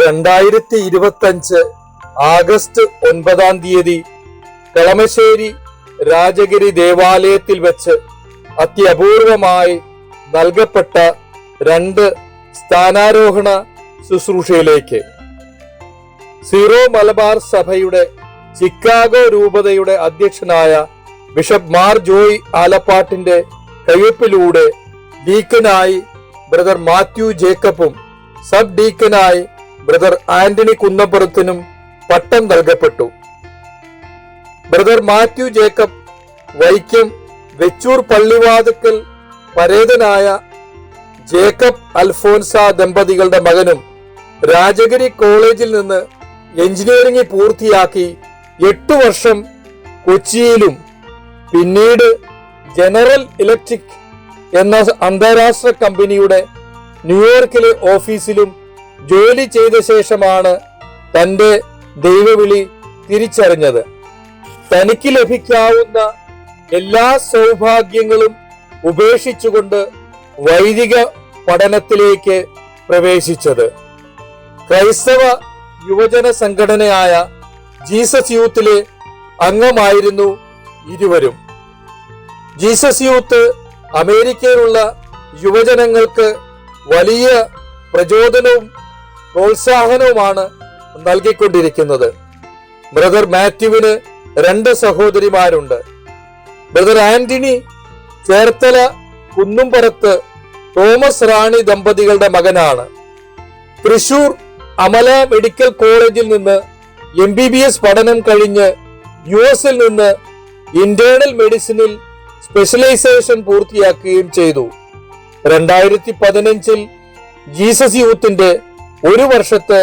രണ്ടായിരത്തി ഇരുപത്തഞ്ച് ആഗസ്റ്റ് ഒൻപതാം തീയതി കളമശ്ശേരി രാജഗിരി ദേവാലയത്തിൽ വെച്ച് അത്യപൂർവമായി നൽകപ്പെട്ട രണ്ട് സ്ഥാനാരോഹണ ശുശ്രൂഷയിലേക്ക്. സീറോ മലബാർ സഭയുടെ ചിക്കാഗോ രൂപതയുടെ അധ്യക്ഷനായ ബിഷപ്പ് മാർ ജോയ് ആലപ്പാട്ടിന്റെ കയ്യൊപ്പിലൂടെ ഡീക്കനായി ബ്രദർ മാത്യു ജേക്കബും സബ് ഡീക്കനായി ബ്രദർ ആന്റണി കുന്നപ്പുറത്തിനും പട്ടം നൽകപ്പെട്ടു. Brother Mathew Jacob Vaikom Vechoor Pallivathukkal പരേതനായ ജേക്കബ് അൽഫോൻസ ദമ്പതികളുടെ മകനും രാജഗിരി കോളേജിൽ നിന്ന് എഞ്ചിനീയറിംഗ് പൂർത്തിയാക്കി എട്ടു വർഷം കൊച്ചിയിലും പിന്നീട് ജനറൽ ഇലക്ട്രിക് എന്ന അന്താരാഷ്ട്ര കമ്പനിയുടെ ന്യൂയോർക്കിലെ ഓഫീസിലും ജോലി ചെയ്ത ശേഷമാണ് തന്റെ ദൈവവിളി തിരിച്ചറിഞ്ഞത്. തനിക്ക് ലഭിക്കാവുന്ന എല്ലാ സൗഭാഗ്യങ്ങളും ഉപേക്ഷിച്ചുകൊണ്ട് വൈദിക പഠനത്തിലേക്ക് പ്രവേശിച്ചത്. ക്രൈസ്തവ യുവജന സംഘടനയായ ജീസസ് യൂത്തിലെ അംഗമായിരുന്നു ഇരുവരും. ജീസസ് യൂത്ത് അമേരിക്കയിലുള്ള യുവജനങ്ങൾക്ക് വലിയ പ്രചോദനവും പ്രോത്സാഹനവുമാണ് നൽകിക്കൊണ്ടിരിക്കുന്നത്. ബ്രദർ മാത്യുവിന് രണ്ട് സഹോദരിമാരുണ്ട്. ബ്രദർ ആന്റണി ചേർത്തല കുന്നുംപുറത്ത് തോമസ് റാണി ദമ്പതികളുടെ മകനാണ്. തൃശൂർ അമല മെഡിക്കൽ കോളേജിൽ നിന്ന് എം ബി ബി എസ് പഠനം കഴിഞ്ഞ് യു എസിൽ നിന്ന് ഇന്റേണൽ മെഡിസിനിൽ സ്പെഷ്യലൈസേഷൻ പൂർത്തിയാക്കുകയും ചെയ്തു. രണ്ടായിരത്തി പതിനഞ്ചിൽ ജീസസ് യൂത്തിന്റെ ഒരു വർഷത്തെ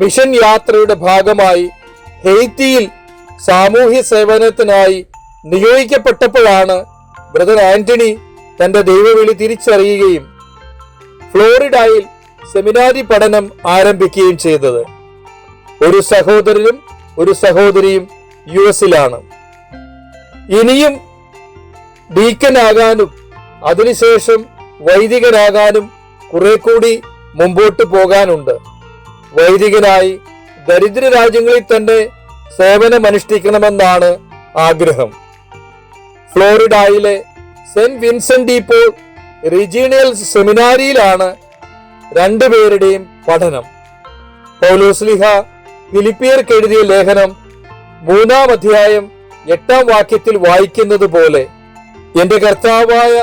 മിഷൻ യാത്രയുടെ ഭാഗമായി ഹെയ്ത്തിയിൽ സാമൂഹ്യ സേവനത്തിനായി നിയോഗിക്കപ്പെട്ടപ്പോഴാണ് ബ്രദർ ആന്റണി തന്റെ ദൈവവിളി തിരിച്ചറിയുകയും ഫ്ലോറിഡയിൽ സെമിനാരി പഠനം ആരംഭിക്കുകയും ചെയ്തത്. ഒരു സഹോദരനും ഒരു സഹോദരിയും യു എസിലാണ്. ഇനിയും ഡീക്കനാകാനും അതിനുശേഷം വൈദികനാകാനും കുറെ കൂടി മുമ്പോട്ട് പോകാനുണ്ട്. വൈദികനായി ദരിദ്ര രാജ്യങ്ങളിൽ തന്നെ സേവനമനുഷ്ഠിക്കണമെന്നാണ് ആഗ്രഹം. ഫ്ലോറിഡയിലെ Saint Vincent de Paul regional സെമിനാരിയിലാണ് രണ്ടുപേരുടെയും പഠനം. പൗലോസ്ലിഹ ഫിലിപ്പിയർക്ക് എഴുതിയ ലേഖനം മൂന്നാം അധ്യായം എട്ടാം വാക്യത്തിൽ വായിക്കുന്നത് പോലെ എന്റെ കർത്താവായ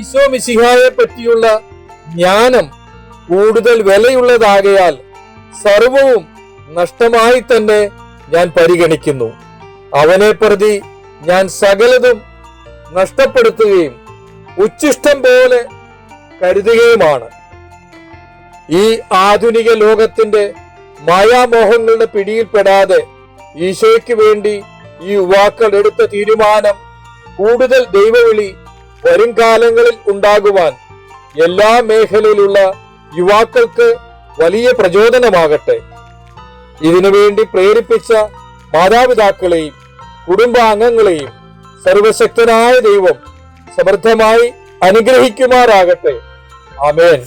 ഈശോ മിസിഹായെ പറ്റിയുള്ള ജ്ഞാനം കൂടുതൽ വിലയുള്ളതാകയാൽ സർവവും നഷ്ടമായി തന്നെ ഞാൻ പരിഗണിക്കുന്നു. അവനെ പ്രതി ഞാൻ സകലതും നഷ്ടപ്പെടുത്തുകയും ഉച്ചിഷ്ടം പോലെ കരുതുകയുമാണ്. ഈ ആധുനിക ലോകത്തിന്റെ മായാമോഹങ്ങളുടെ പിടിയിൽപ്പെടാതെ ഈശോയ്ക്ക് വേണ്ടി ഈ യുവാക്കൾ എടുത്ത തീരുമാനം കൂടുതൽ ദൈവവിളി വരും കാലങ്ങളിൽ ഉണ്ടാകുവാൻ എല്ലാ മേഖലയിലുള്ള യുവാക്കൾക്ക് വലിയ പ്രചോദനമാകട്ടെ. ഇതിനുവേണ്ടി പ്രേരിപ്പിച്ച മാതാപിതാക്കളെയും കുടുംബാംഗങ്ങളെയും സർവശക്തനായ ദൈവം സമൃദ്ധമായി അനുഗ്രഹിക്കുമാറാകട്ടെ. ആമേൻ.